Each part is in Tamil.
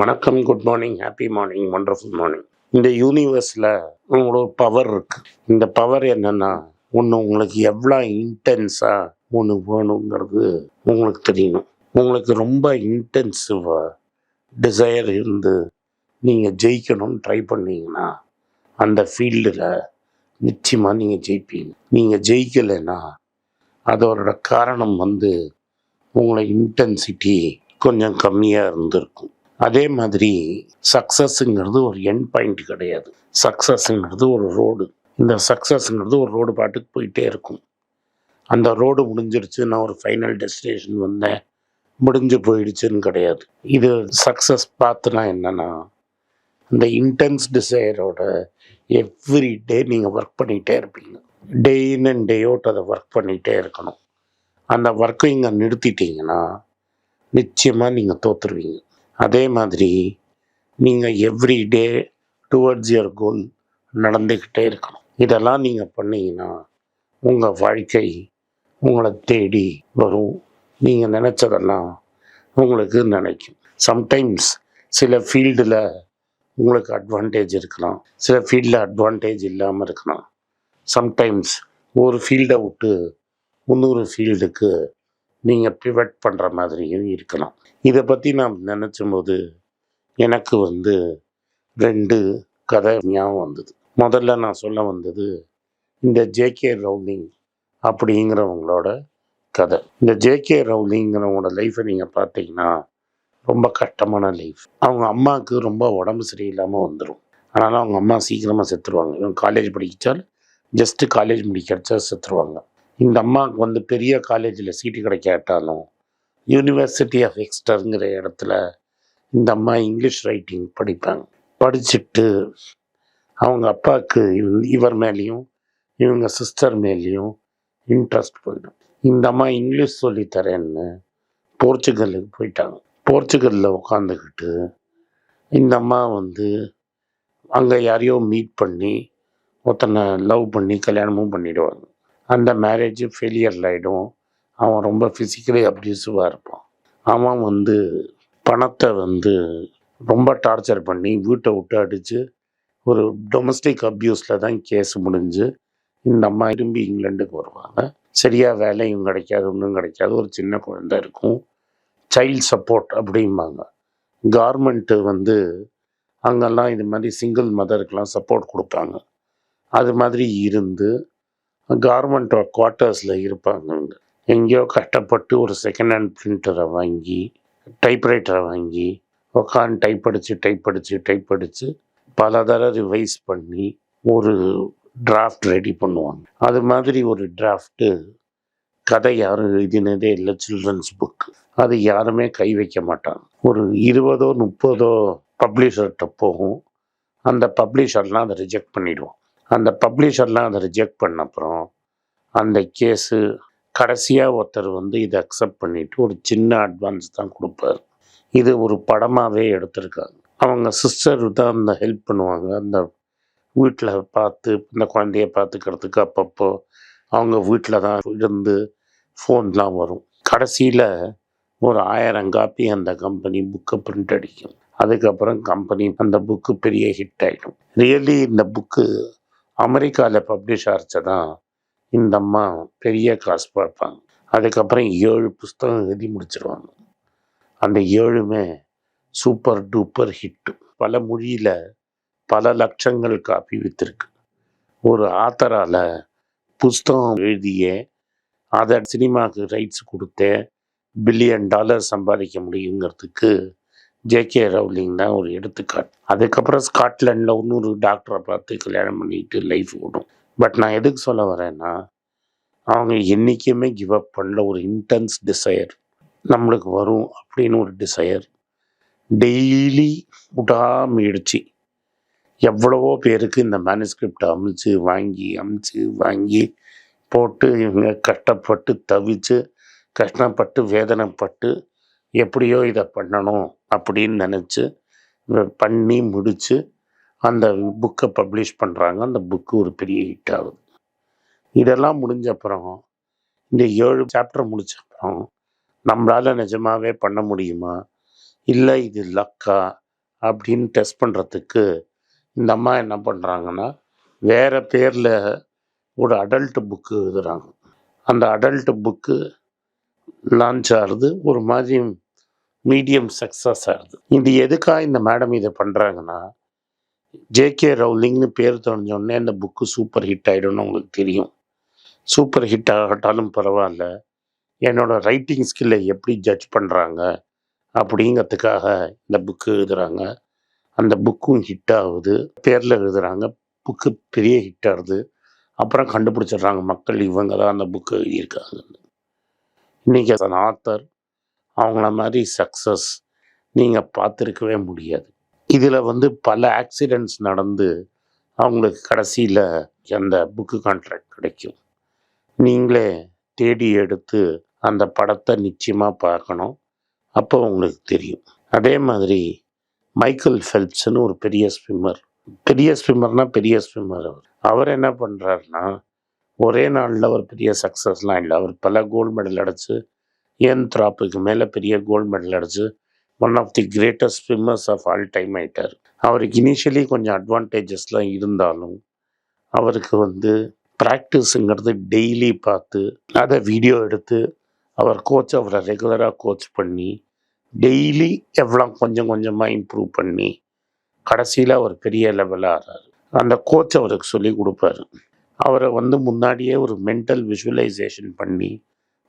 வணக்கம் good morning happy morning wonderful morning இந்த யூனிவர்ஸில் உங்களோட பவர் இருக்குது இந்த பவர் என்னென்னா ஒன்று உங்களுக்கு எவ்வளோ இன்டென்ஸாக ஒன்று வேணுங்கிறது உங்களுக்கு தெரியணும். உங்களுக்கு ரொம்ப இன்டென்சிவாக டிசையர் இருந்து நீங்கள் ஜெயிக்கணும்னு ட்ரை பண்ணீங்கன்னா அந்த ஃபீல்டில் நிச்சயமாக நீங்கள் ஜெயிப்பீங்க. நீங்கள் ஜெயிக்கலைன்னா அதோட காரணம் வந்து உங்களை இன்டென்சிட்டி கொஞ்சம் கம்மியாக இருந்திருக்கும். அதே மாதிரி சக்ஸஸ்ங்கிறது ஒரு என் பாயிண்ட் கிடையாது. சக்ஸஸ்ங்கிறது ஒரு ரோடு இந்த சக்ஸஸ்ங்கிறது ஒரு ரோடு பாட்டுக்கு போயிட்டே இருக்கும். அந்த ரோடு முடிஞ்சிருச்சு நான் ஒரு ஃபைனல் டெஸ்டினேஷன் வந்தேன் முடிஞ்சு போயிடுச்சுன்னு கிடையாது. இது சக்ஸஸ் பார்த்துனா என்னென்னா இந்த இன்டென்ஸ் டிசையரோட எவ்ரி டே நீங்கள் ஒர்க் பண்ணிகிட்டே இருப்பீங்க. Day in and day out அதை ஒர்க் பண்ணிகிட்டே இருக்கணும். அந்த ஒர்க்கை இங்கே நிறுத்திட்டீங்கன்னா நிச்சயமாக நீங்கள் தோற்றுருவீங்க அதே மாதிரி நீங்கள் every day towards your goal நடந்துக்கிட்டே இருக்கணும். இதெல்லாம் நீங்கள் பண்ணீங்கன்னா உங்கள் வாழ்க்கை உங்களை தேடி வரும். நீங்கள் நினச்சதெல்லாம் உங்களுக்கு நினைக்கும். சம்டைம்ஸ் சில ஃபீல்டில் உங்களுக்கு அட்வான்டேஜ் இருக்கலாம். சில ஃபீல்டில் அட்வான்டேஜ் இல்லாமல் இருக்கலாம். சம்டைம்ஸ் ஒரு ஃபீல்டை விட்டு இன்னொரு ஃபீல்டுக்கு நீங்கள் பிவட் பண்ணுற மாதிரியும் இருக்கலாம். இதை பற்றி நான் நினச்சும் போது எனக்கு வந்து ரெண்டு கதை ஞாபகம் வந்தது. முதல்ல நான் சொல்ல வந்தது இந்த ஜேகே ரவுலிங் அப்படிங்கிறவங்களோட கதை. இந்த ஜேகே ரவுலிங்கிறவங்களோட லைஃப்பை நீங்கள் பார்த்தீங்கன்னா ரொம்ப கஷ்டமான லைஃப் அவங்க அம்மாவுக்கு ரொம்ப உடம்பு சரியில்லாமல் வந்துடும் அதனால் அவங்க அம்மா சீக்கிரமாக செத்துருவாங்க. இவங்க காலேஜ் படிச்சால் ஜஸ்ட்டு காலேஜ் முடிக்கிறச்சா செத்துருவாங்க. இந்த அம்மாவுக்கு வந்து பெரிய காலேஜில் சீட்டு கிடைக்காட்டாலும் யூனிவர்சிட்டி ஆஃப் எக்ஸ்டருங்கிற இடத்துல இந்த அம்மா இங்கிலீஷ் ரைட்டிங் படிப்பாங்க. படிச்சுட்டு அவங்க அப்பாவுக்கு இவர் மேலேயும் இவங்க சிஸ்டர் மேலேயும் இன்ட்ரெஸ்ட் போயிடும். இந்த அம்மா இங்கிலீஷ் சொல்லித் தரேன்னு போர்ச்சுகலுக்கு போயிட்டாங்க. போர்ச்சுகலில் உட்காந்துக்கிட்டு இந்த அம்மா வந்து அங்கே யாரையோ மீட் பண்ணி ஒருத்தனை லவ் பண்ணி கல்யாணமும் பண்ணிவிடுவாங்க அந்த மேரேஜ் ஃபெயிலியர் ஆகிடும் அவன் ரொம்ப ஃபிசிக்கலி அப்யூசிவாக இருப்பான். அவன் வந்து பணத்தை வந்து ரொம்ப டார்ச்சர் பண்ணி வீட்டை விட்டு அடித்து ஒரு டொமஸ்டிக் அப்யூஸில் தான் கேஸ் முடிஞ்சு இந்த அம்மா திரும்பி இங்கிலாண்டுக்கு வருவாங்க. சரியாக வேலையும் கிடைக்காது ஒன்றும் கிடைக்காது. ஒரு சின்ன குழந்தை இருக்கும். சைல்ட் சப்போர்ட் அப்படிம்பாங்க. கார்மெண்ட்டு வந்து அங்கெல்லாம் இது மாதிரி சிங்கிள் மதருக்கெலாம் சப்போர்ட் கொடுப்பாங்க. அது மாதிரி இருந்து கார்மெண்ட் குவார்ட்டர்ஸில் இருப்பாங்க எங்கேயோ கஷ்டப்பட்டு ஒரு செகண்ட் ஹேண்ட் பிரிண்டரை வாங்கி டைப்ரைட்டரை வாங்கி உட்காந்து டைப் அடித்து டைப் அடித்து டைப் அடித்து பல தடவை ரிவைஸ் பண்ணி ஒரு டிராஃப்ட் ரெடி பண்ணுவாங்க. அது மாதிரி ஒரு டிராஃப்ட்டு கதை யாரும் எழுதினதே இல்லை சில்ட்ரன்ஸ் புக் அது யாருமே கை வைக்க மாட்டாங்க. ஒரு இருபதோ முப்பதோ பப்ளிஷர்கிட்ட போகும். அந்த பப்ளிஷர்லாம் அதை ரிஜெக்ட் பண்ணிடுவோம் அந்த பப்ளிஷர்லாம் அதை ரிஜெக்ட் பண்ண அப்புறம் அந்த கேஸு கடைசியாக ஒருத்தர் வந்து இதை அக்செப்ட் பண்ணிவிட்டு ஒரு சின்ன அட்வான்ஸ் தான் கொடுப்பாரு. இது ஒரு படமாகவே எடுத்திருக்காங்க. அவங்க சிஸ்டர் தான் அந்த ஹெல்ப் பண்ணுவாங்க. அந்த வீட்டில் பார்த்து இந்த குழந்தைய பார்த்துக்கிறதுக்கு அப்பப்போ அவங்க வீட்டில் தான் இருந்து ஃபோன்லாம் வரும். கடைசியில் ஒரு ஆயிரம் காப்பி அந்த கம்பெனி புக்கை பிரிண்ட் அடிக்கும். அதுக்கப்புறம் கம்பெனி அந்த புக்கு பெரிய ஹிட் ஆகிடும் ரியலி இந்த புக்கு அமெரிக்காவில் பப்ளிஷ் ஆச்சதான் இந்த அம்மா பெரிய காசு பார்ப்பாங்க அதுக்கப்புறம் ஏழு புஸ்தகம் எழுதி முடிச்சிருவாங்க. அந்த ஏழுமே சூப்பர் டூப்பர் ஹிட்டு பல மொழியில் பல லட்சங்கள் காப்பி விற்றுருக்கு ஒரு ஆத்தரால் புஸ்தகம் எழுதியே அதை சினிமாவுக்கு ரைட்ஸ் கொடுத்தே பில்லியன் டாலர் சம்பாதிக்க முடியுங்கிறதுக்கு ஜேகே ரவுலிங் தான் ஒரு எடுத்துக்காட்டு. அதுக்கப்புறம் ஸ்காட்லாண்டில் இன்னொரு டாக்டரை பார்த்து கல்யாணம் பண்ணிட்டு லைஃப் ஓடும். பட் நான் எதுக்கு சொல்ல வரேன்னா அவங்க என்றைக்குமே கிவ் அப் பண்ணல. ஒரு இன்டென்ஸ் டிசையர் நம்மளுக்கு வரும் அப்படின்னு ஒரு டிசையர் டெய்லி விடாமுயற்சி எவ்வளவோ பேருக்கு இந்த மேனுஸ்கிரிப்ட் அமிச்சு வாங்கி அமிச்சு வாங்கி போட்டு இவங்க கஷ்டப்பட்டு தவிச்சு கஷ்டப்பட்டு வேதனைப்பட்டு எப்படியோ இதை பண்ணணும் அப்படின்னு நினச்சி பண்ணி முடித்து அந்த புக்கை பப்ளிஷ் பண்ணுறாங்க அந்த புக்கு ஒரு பெரிய ஹிட் ஆகுது. இதெல்லாம் முடிஞ்ச அப்புறம் இந்த ஏழு சாப்டர் முடிச்ச அப்புறம் நம்மளால் நிஜமாகவே பண்ண முடியுமா? இல்லை இது லக்கா அப்படின்னு டெஸ்ட் பண்ணுறதுக்கு இந்த அம்மா என்ன பண்ணுறாங்கன்னா வேறு பேரில் ஒரு அடல்ட் புக்கு எழுதுகிறாங்க அந்த அடல்ட் புக்கு லான்ச் ஆகுது. ஒரு மாதிரி மீடியம் சக்ஸஸ் ஆகுது. இது எதுக்காக இந்த மேடம் இதை பண்ணுறாங்கன்னா ஜேகே ரவுலிங்னு பேர் தெரிஞ்சோடனே இந்த புக்கு சூப்பர் ஹிட் ஆகிடும்னு உங்களுக்கு தெரியும். சூப்பர் ஹிட் ஆகட்டாலும் பரவாயில்ல. என்னோடய ரைட்டிங் ஸ்கில்லை எப்படி ஜட்ஜ் பண்ணுறாங்க அப்படிங்கிறதுக்காக இந்த புக்கு எழுதுகிறாங்க அந்த புக்கும் ஹிட் ஆகுது. பேரில் எழுதுகிறாங்க புக்கு பெரிய ஹிட் ஆகுது. அப்புறம் கண்டுபிடிச்சிடுறாங்க மக்கள் இவங்க தான் அந்த புக்கு எழுதியிருக்காங்க இன்றைக்கி அந்த ஆத்தர் அவங்கள மாதிரி சக்ஸஸ் நீங்கள் பார்த்துருக்கவே முடியாது. இதில் வந்து பல ஆக்சிடெண்ட்ஸ் நடந்து அவங்களுக்கு கடைசியில் அந்த புக்கு கான்ட்ராக்ட் கிடைக்கும். நீங்களே தேடி எடுத்து அந்த படத்தை நிச்சயமாக பார்க்கணும். அப்போ உங்களுக்கு தெரியும். அதே மாதிரி மைக்கேல் ஃபெல்ப்ஸ்னு ஒரு பெரிய ஸ்விம்மர் பெரிய ஸ்விம்மர்னால் பெரிய ஸ்விம்மர் அவர். அவர் என்ன பண்ணுறாருன்னா ஒரே நாளில் ஒரு பெரிய சக்ஸஸ்லாம் இல்லை. அவர் பல கோல்டு மெடல் அடிச்சு ஏன் த்ராப்புக்கு மேலே பெரிய கோல்டு மெடல் அடித்து one of the greatest swimmers of all time ஆயிட்டார். அவருக்கு இனிஷியலி கொஞ்சம் அட்வான்டேஜஸ்லாம் இருந்தாலும் அவருக்கு வந்து ப்ராக்டிஸுங்கிறது டெய்லி பார்த்து அதை வீடியோ எடுத்து அவர் கோச் அவரை ரெகுலராக கோச் பண்ணி டெய்லி எவ்வளோ கொஞ்சம் கொஞ்சமாக இம்ப்ரூவ் பண்ணி கடைசியில் அவர் பெரிய லெவலாக ஆகிறார் அந்த கோச் அவருக்கு சொல்லி கொடுப்பாரு. அவரை வந்து முன்னாடியே ஒரு மென்டல் விஷுவலைசேஷன் பண்ணி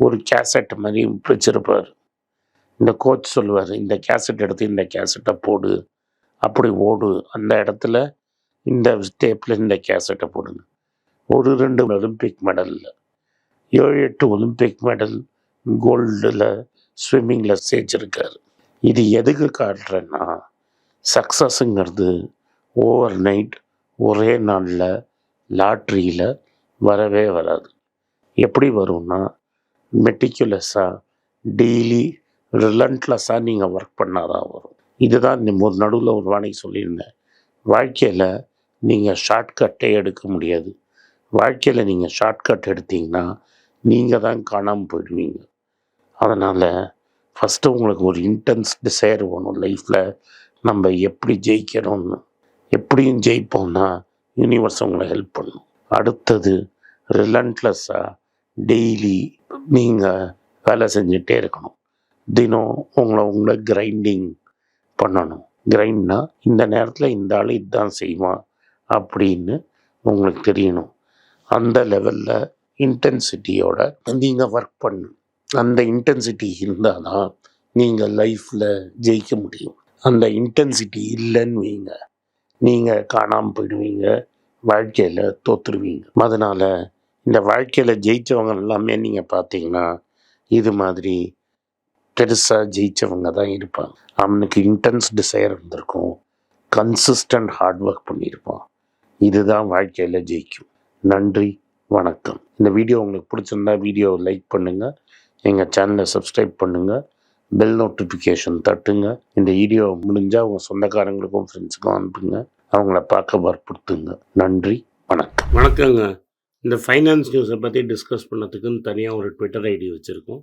ஒரு கேசட் மாதிரி வச்சிருப்பார். இந்த கோச் சொல்லுவார் இந்த கேசட் எடுத்து இந்த கேசட்டை போடு. அப்படி ஓடு. அந்த இடத்துல இந்த ஸ்டேப்பில் இந்த கேசட்டை போடுங்க. ஒரு ரெண்டு ஒலிம்பிக் மெடலில் ஏழு எட்டு ஒலிம்பிக் மெடல் கோல்டில் ஸ்விம்மிங்கில் சேர்த்துருக்காரு. இது எதுக்கு காட்டுறேன்னா சக்ஸஸுங்கிறது ஓவர் நைட் ஒரே நாளில் லாட்ரியில் வரவே வராது. எப்படி வரும்னா மெட்டிகுலஸாக டெய்லி ரிலண்ட்லெஸ்ஸாக நீங்கள் ஒர்க் பண்ணாதான் வரும். இதுதான் இந்த ஒரு நடுவில் ஒரு வாணி சொல்லியிருந்தேன். வாழ்க்கையில் நீங்கள் ஷார்ட்கட்டே எடுக்க முடியாது. வாழ்க்கையில் நீங்கள் ஷார்ட்கட் எடுத்தீங்கன்னா நீங்கள் தான் காணாமல் போயிடுவீங்க. அதனால் ஃபஸ்ட்டு உங்களுக்கு ஒரு இன்டென்ஸ் டிசைர் வேணும் லைஃப்பில் நம்ம எப்படி ஜெயிக்கணும்னு. எப்படியும் ஜெயிப்போம்னா யூனிவர்ஸ் உங்களை ஹெல்ப் பண்ணும். அடுத்தது ரிலண்ட்லெஸ்ஸாக டெய்லி நீங்கள் வேலை செஞ்சுட்டே இருக்கணும். தினம் உங்களை உங்களை கிரைண்டிங் பண்ணணும். கிரைண்ட்னா இந்த நேரத்தில் இந்த ஆள் இதுதான் செய்வான் அப்படின்னு உங்களுக்கு தெரியணும். அந்த லெவலில் இன்டென்சிட்டியோட நீங்கள் ஒர்க் பண்ணணும் அந்த இன்டென்சிட்டி இருந்தால் தான் நீங்கள் லைஃப்பில் ஜெயிக்க முடியும். அந்த இன்டென்சிட்டி இல்லைன்னு வைங்க. நீங்கள் காணாமல் போயிடுவீங்க. வாழ்க்கையில் தோற்றுருவீங்க அதனால் இந்த வாழ்க்கையில் ஜெயித்தவங்க எல்லாமே நீங்கள் பார்த்தீங்கன்னா இது மாதிரி பெருசாக ஜெயித்தவங்க தான் இருப்பாங்க. அவனுக்கு இன்டென்ஸ் டிசைர் இருந்திருக்கும். கன்சிஸ்டன்ட் ஹார்ட் ஒர்க் பண்ணியிருப்பான். இதுதான் வாழ்க்கையில் ஜெயிக்கும். நன்றி வணக்கம். இந்த வீடியோ உங்களுக்கு பிடிச்சிருந்தா வீடியோவை லைக் பண்ணுங்கள் எங்கள் சேனலை சப்ஸ்கிரைப் பண்ணுங்கள் பெல் நோட்டிஃபிகேஷன் தட்டுங்க. இந்த வீடியோ முடிஞ்சால் உங்கள் சொந்தக்காரங்களுக்கும் ஃப்ரெண்ட்ஸுக்கும் அனுப்புங்க. அவங்கள பார்க்க வற்புறுத்துங்க. நன்றி வணக்கம். வணக்கங்க. இந்த ஃபைனான்ஸ் நியூஸை பற்றி டிஸ்கஸ் பண்ணதுக்குன்னு தனியாக ஒரு ட்விட்டர் ஐடி வச்சுருக்கோம்.